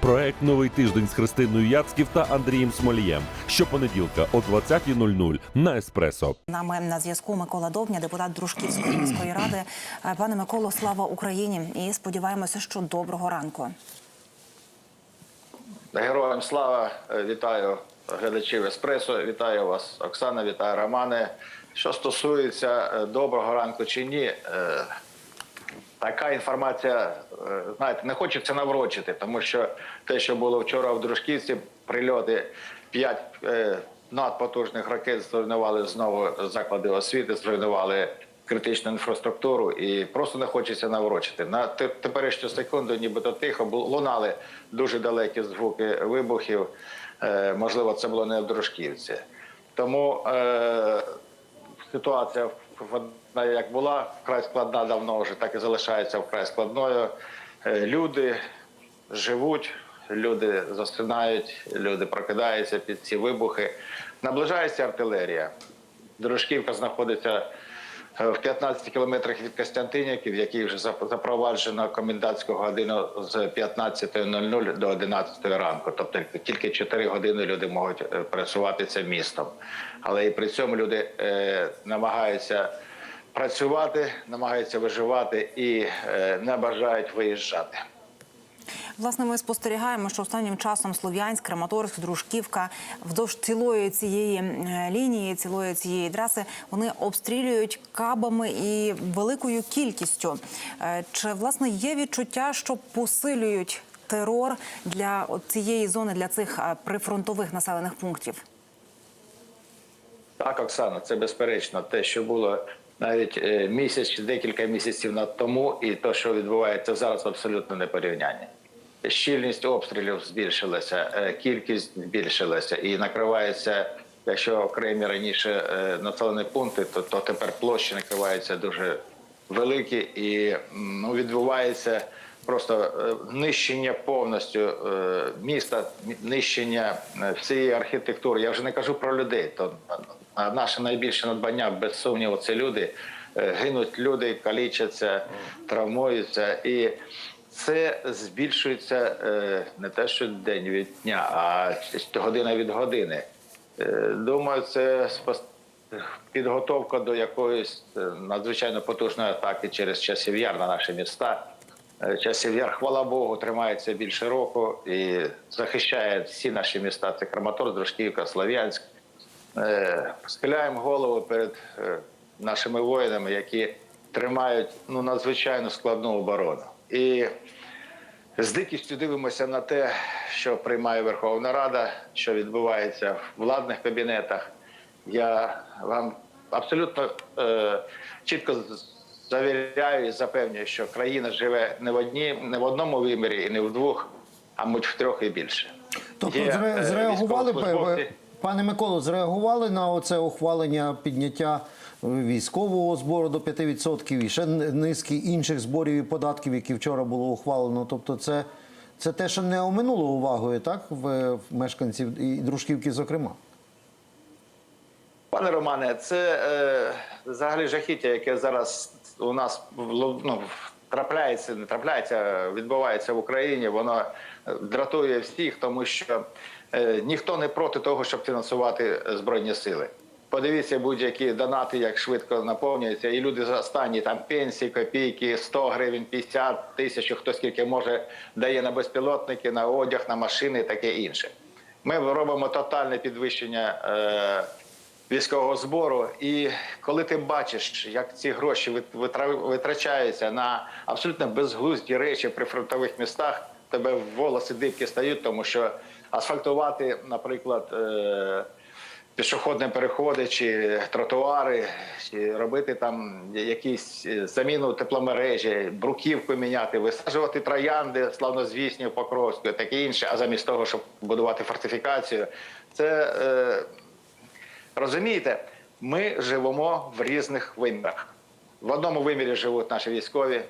Проект Новий тиждень з Христиною Яцьків та Андрієм Смолієм. Щопонеділка о 20.00 на Еспресо. Нами на зв'язку Микола Довня, депутат Дружківської міської ради. Е, Пане Миколо, слава Україні! І сподіваємося, що доброго ранку. Героям слава Е, вітаю глядачів Еспресо. Вітаю вас, Оксана, вітаю Романе. Що стосується е, доброго ранку чи ні, е, така інформація, е, знаєте, не хочеться наврочити, тому що те, що було вчора в Дружківці, прильоти п'ять е, надпотужних ракет зруйнували знову заклади освіти, зруйнували критичну інфраструктуру і просто не хочеться наврочити. На теперішню секунду, нібито тихо, лунали дуже далекі звуки вибухів. Е, можливо, це було не в Дружківці. Тому е, ситуація вона як була вкрай складна давно вже, так і залишається вкрай складною. Е, Люди живуть, люди засинають, люди прокидаються під ці вибухи. Наближається артилерія. Дружківка знаходиться в 15 кілометрах від Костянтинівки, в якій вже запроваджено комендантську годину з 15.00 до 11 ранку. Тобто тільки 4 години люди можуть е, пересуватися містом. Але і при цьому люди е, намагаються працювати, намагаються виживати і е, не бажають виїжджати. Власне, ми спостерігаємо, що останнім часом Слов'янськ, Краматорськ, Дружківка вздовж цілої цієї е, лінії, цілої цієї траси вони обстрілюють кабами і великою кількістю. Е, Чи власне є відчуття, що посилюють терор для цієї зони, для цих е, прифронтових населених пунктів? Так, Оксана, це безперечно те, що було навіть місяць чи декілька місяців на тому, і те, що відбувається зараз, абсолютно не порівняння. Щільність обстрілів збільшилася, е, кількість збільшилася і накривається. Якщо окремі раніше е, населені пункти, то, то тепер площі накриваються дуже великі і ну, відбувається просто е, нищення повністю міста, нищення всієї архітектури. Я вже не кажу про людей. То наше найбільше надбання, без сумніву, це люди. Гинуть люди, калічаться, травмуються, і це збільшується е, не те, що день від дня, а година від години. Е, Думаю, це підготовка до якоїсь е, надзвичайно потужної атаки через часів яр на наші міста. Часів яр, хвала Богу, тримається більше року і захищає всі наші міста. Це Краматорськ, Дружківка, Слов'янськ. Схиляємо голову перед нашими воїнами, які тримають ну, надзвичайно складну оборону. І з дикістю дивимося на те, що приймає Верховна Рада, що відбувається в владних кабінетах. Я вам абсолютно е, чітко завіряю і запевнюю, що країна живе не в одні, не в одному вимірі і не в двох, а мабуть в трьох і більше. Тобто Є, зре- е, зреагували ви, пане Миколо, зреагували на оце ухвалення підняття е, військового збору до 5% і ще низки інших зборів і податків, які вчора було ухвалено. Тобто, це, це те, що не оминуло увагою, так в, мешканців і дружківки, зокрема. Пане Романе, це е, взагалі жахіття, яке зараз у нас ну, трапляється, не трапляється, відбувається в Україні. Воно е, дратує всіх, тому що е, ніхто не проти того, щоб фінансувати збройні сили. Подивіться будь-які донати, як швидко наповнюються, і люди за останні там пенсії, копійки, 100 гривень, 50 тисяч, хто скільки може дає на безпілотники, на одяг, на машини і таке інше. Ми робимо тотальне підвищення. Е, військового збору. І коли ти бачиш, як ці гроші витрачаються на абсолютно безглузді речі при фронтових містах, тебе волоси дибки стають, тому що асфальтувати, наприклад, е, пішохідні переходи чи тротуари, чи робити там якісь е, заміну тепломережі, бруківку міняти, висаджувати троянди славнозвісні в Покровську, таке інше, а замість того, щоб будувати фортифікацію, це. Е, Розумієте, ми живемо в різних вимірах. В одному вимірі живуть наші військові,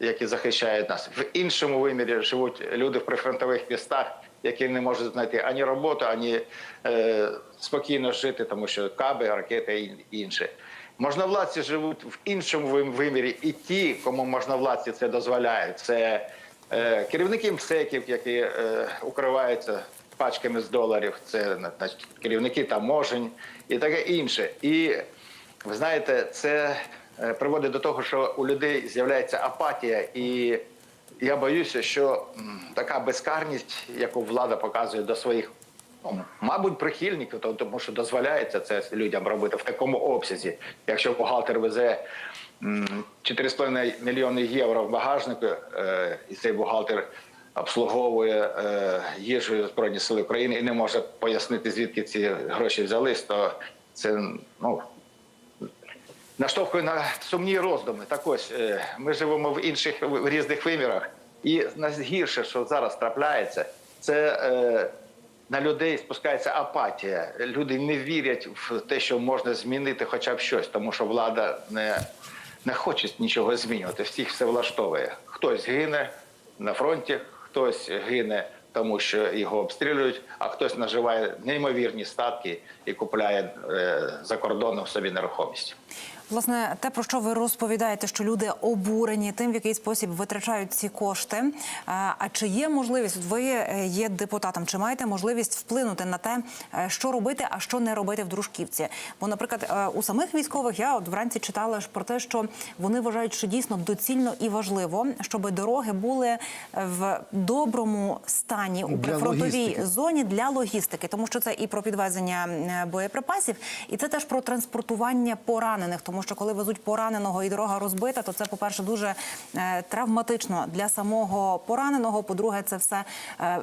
які захищають нас. В іншому вимірі живуть люди в прифронтових містах, які не можуть знайти ані роботу, ані е, спокійно жити, тому що каби, ракети і інше. Можновладці живуть в іншому вимірі, і ті, кому можновладці це дозволяють, це Е, керівники МСЕКів, які е, укриваються пачками з доларів, це значить, керівники таможень і таке інше. І ви знаєте, це е, приводить до того, що у людей з'являється апатія, і я боюся, що така безкарність, яку влада показує до своїх, ну, мабуть, прихильників, то- тому що дозволяється це людям робити в такому обсязі. Якщо бухгалтер везе м, 4,5 мільйони євро в багажнику, е, і цей бухгалтер обслуговує е, їжею Збройні Сили України і не може пояснити, звідки ці гроші взялись, то це ну наштовхує на сумні роздуми. Так ось е, ми живемо в інших в різних вимірах, і найгірше, що зараз трапляється, це е, на людей спускається апатія. Люди не вірять в те, що можна змінити хоча б щось, тому що влада не, не хоче нічого змінювати. Всіх все влаштовує. Хтось гине на фронті, хтось гине. Тому що його обстрілюють, а хтось наживає неймовірні статки і купляє е, за кордоном собі нерухомість. Власне, те, про що ви розповідаєте, що люди обурені тим, в який спосіб витрачають ці кошти. А чи є можливість, ви е, є депутатом, чи маєте можливість вплинути на те, е, що робити, а що не робити в дружківці? Бо, наприклад, е, у самих військових я от вранці читала про те, що вони вважають, що дійсно доцільно і важливо, щоб дороги були в доброму стані у прифронтовій зоні для логістики, тому що це і про підвезення боєприпасів, і це теж про транспортування поранених. Тому що коли везуть пораненого і дорога розбита, то це, по-перше, дуже е, травматично для самого пораненого. По-друге, це все е,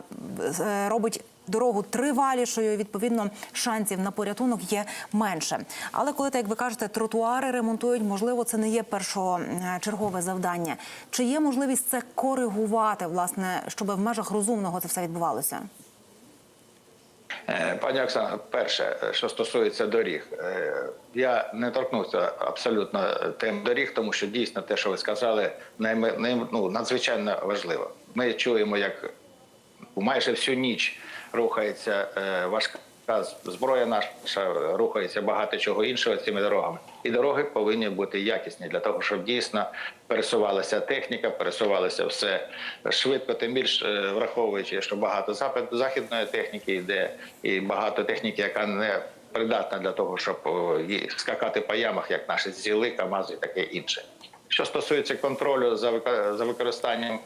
е, робить. Дорогу тривалішою, відповідно, шансів на порятунок є менше. Але коли так, як ви кажете, тротуари ремонтують, можливо, це не є першочергове завдання. Чи є можливість це коригувати, власне, щоб в межах розумного це все відбувалося? Е, Пані Оксана, перше, е, що стосується доріг, е, я не торкнувся абсолютно тем доріг, тому що дійсно те, що ви сказали, ну, надзвичайно важливо. Ми чуємо, як майже всю ніч рухається е, важка зброя наша, рухається багато чого іншого цими дорогами. І дороги повинні бути якісні для того, щоб дійсно пересувалася техніка, пересувалося все швидко, тим більш е, враховуючи, що багато західної техніки йде, і багато техніки, яка не придатна для того, щоб скакати по ямах, як наші зіли, КАМАЗи і таке інше. Що стосується контролю за використанням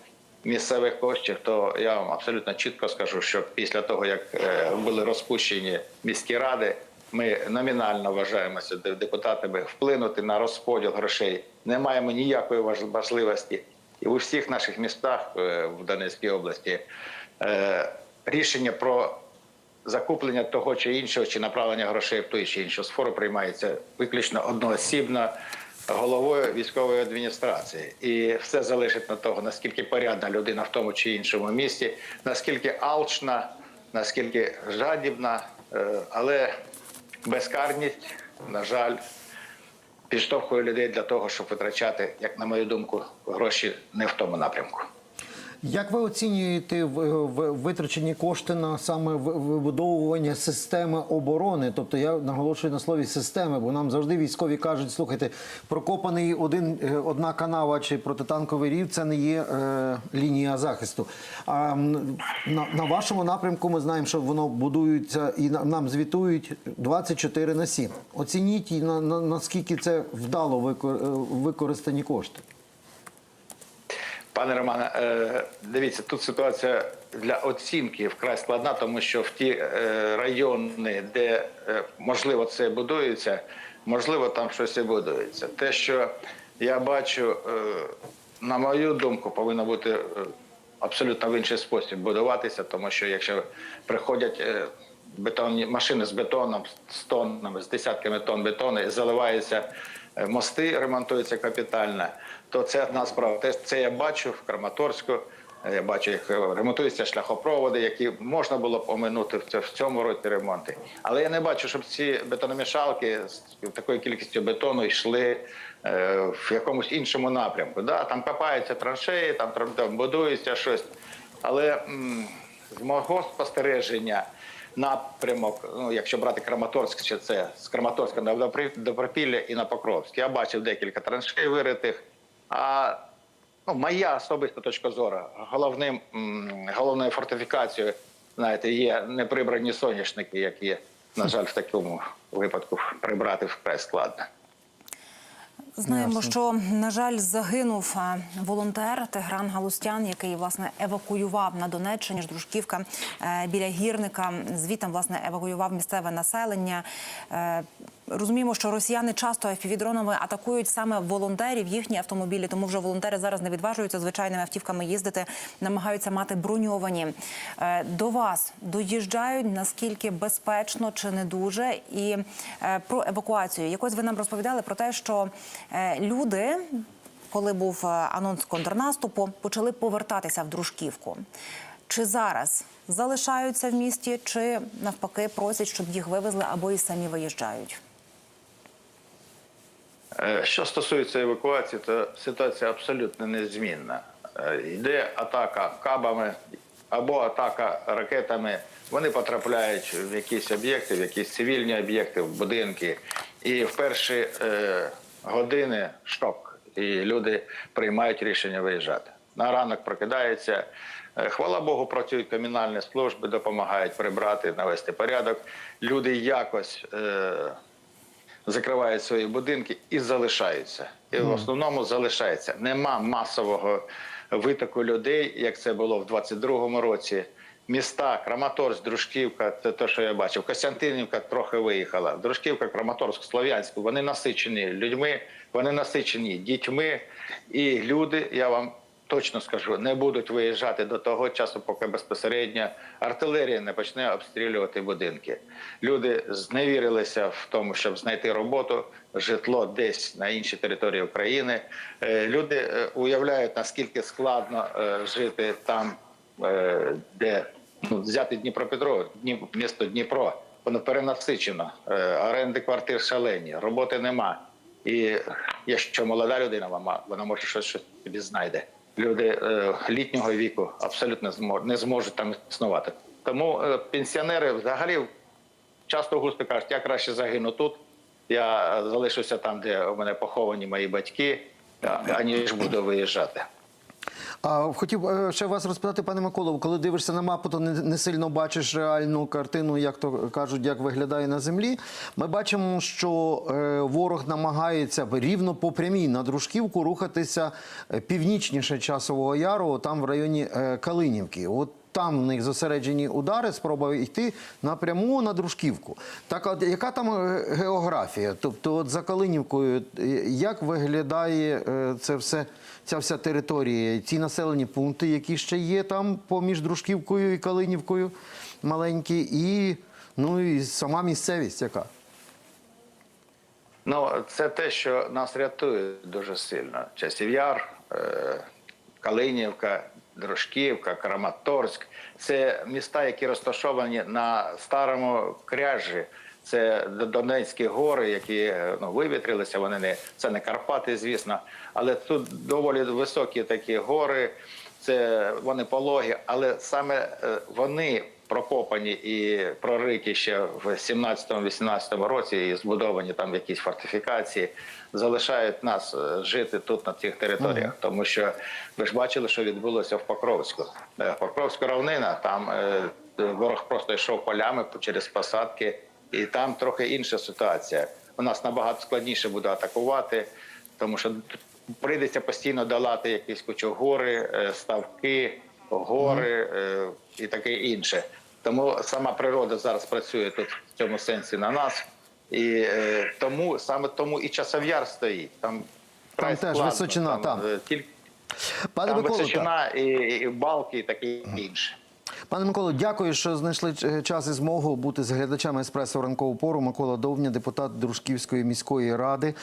місцевих коштів, то я вам абсолютно чітко скажу, що після того, як е, були розпущені міські ради, ми номінально вважаємося де- депутатами вплинути на розподіл грошей. Не маємо ніякої важливості. І у всіх наших містах е, в Донецькій області е, рішення про закуплення того чи іншого, чи направлення грошей в ту чи іншу сферу приймається виключно одноосібно головою військової адміністрації. І все залежить на того, наскільки порядна людина в тому чи іншому місті, наскільки алчна, наскільки жадібна, Е, але безкарність, на жаль, підштовхує людей для того, щоб витрачати, як на мою думку, гроші не в тому напрямку. Як ви оцінюєте витрачені кошти на саме вибудовування системи оборони? Тобто я наголошую на слові системи, бо нам завжди військові кажуть: слухайте, прокопаний один е, одна канава чи протитанковий рів це не є е, лінія захисту. А на, на вашому напрямку ми знаємо, що воно будується і на- нам звітують 24 на 7. Оцініть на, на наскільки це вдало е, використані кошти. Пане Романе, е, дивіться, тут ситуація для оцінки вкрай складна, тому що в ті е, райони, де е, можливо це будується, можливо, там щось і будується. Те, що я бачу, на мою думку, повинно бути абсолютно в інший спосіб будуватися, тому що якщо приходять бетонні машини з бетоном, з тоннами, з десятками тонн бетону заливаються мости, ремонтуються капітально, то це одна справа. Те- Це я бачу в Краматорську. е, Я бачу, як е, ремонтуються шляхопроводи, які можна було б оминути в цьому- році ремонти. Але я не бачу, щоб ці бетономішалки з такою кількістю бетону йшли е, в якомусь іншому напрямку. Да, там копаються траншеї, там, там будується щось. Але з мого спостереження напрямок, ну якщо брати Краматорськ, чи це з Краматорська на Добропілля і на Покровськ. Я бачив декілька траншей виритих, ну, моя особиста точка зору, головним, головною фортифікацією, знаєте, є неприбрані соняшники, які, на жаль, в такому випадку прибрати вкрай складно. Знаємо, що на жаль загинув волонтер Тигран Галустян, який власне евакуював на Донеччині ж Дружківка е, біля гірника. Звітом власне евакуював місцеве населення. Розуміємо, що росіяни часто FPV-дронами атакують саме волонтерів, їхні автомобілі. Тому вже волонтери зараз не відважуються звичайними автівками їздити, намагаються мати броньовані. Е, До вас доїжджають наскільки безпечно чи не дуже, і е, про евакуацію. Якось ви нам розповідали про те, що е, люди, коли був анонс контрнаступу, почали повертатися в дружківку. Чи зараз залишаються в місті, чи навпаки просять, щоб їх вивезли або і самі виїжджають? Е, Що стосується евакуації, то ситуація абсолютно незмінна. Е, Йде атака кабами або атака ракетами. Вони потрапляють в якісь об'єкти, в якісь цивільні об'єкти, в будинки. І в перші е, години шок. І люди приймають рішення виїжджати. На ранок прокидаються. Е, Хвала Богу, працюють комунальні служби, допомагають прибрати, навести порядок. Люди якось. Е, закривають свої будинки і залишаються. І в основному залишається. Нема масового витоку людей, як це було в 22-му році. Міста Краматорськ, Дружківка, це те, що я бачив. Костянтинівка трохи виїхала. Дружківка, Краматорськ, Слов'янськ, вони насичені людьми, вони насичені дітьми. І люди, я вам точно скажу, не будуть виїжджати до того часу, поки безпосередньо артилерія не почне обстрілювати будинки. Люди зневірилися в тому, щоб знайти роботу, житло десь на іншій території України. Е, Люди е, уявляють, наскільки складно е, жити там, де ну, взяти Дніпропетро, Дніп, місто Дніпро. Воно перенасичено, оренди квартир шалені, роботи нема. І якщо молода людина, вона, може щось собі знайде. Люди е, літнього віку абсолютно не зможуть там існувати. Тому е, пенсіонери взагалі часто густо кажуть, я краще загину тут, я залишуся там, де у мене поховані мої батьки, аніж буду виїжджати. А хотів е, ще вас розпитати, пане Миколо, коли дивишся на мапу, то не, сильно бачиш реальну картину, як то кажуть, як виглядає на землі. Ми бачимо, що е, ворог намагається рівно по прямій на дружківку рухатися е, північніше часового яру, там в районі Калинівки. От там в них зосереджені удари, спроба йти напряму на дружківку. Так, от яка там е, географія? Тобто, от за Калинівкою, е, як виглядає е, це все, ця вся територія, ці населені пункти, які ще є там поміж Дружківкою і Калинівкою, маленькі, і, ну, і сама місцевість яка? Ну, це те, що нас рятує дуже сильно. Часів Яр, Калинівка, Дружківка, Краматорськ. Це міста, які розташовані на старому кряжі. Це Донецькі гори, які ну, вивітрилися. Вони не це не Карпати, звісно, але тут доволі високі такі гори. Це вони пологі, але саме е, вони прокопані і прориті ще в 17-18 році і збудовані там якісь фортифікації, залишають нас е, жити тут на цих територіях. Тому що ви ж бачили, що відбулося в Покровську. Е, Покровська равнина, там е, ворог просто йшов полями через посадки, і там трохи інша ситуація. У нас набагато складніше буде атакувати, тому що прийдеться постійно долати якісь кучугури, е, ставки, гори е, і таке інше. Тому сама природа зараз працює тут в цьому сенсі на нас. І е, тому саме тому і часов'яр стоїть. Там, край теж складно, височина, там. е, тільки Пане там Миколо, так. височина і, і балки, і таке інше. Пане Миколо, дякую, що знайшли час і змогу бути з глядачами еспресо в ранкову пору. Микола Довня, депутат Дружківської міської ради.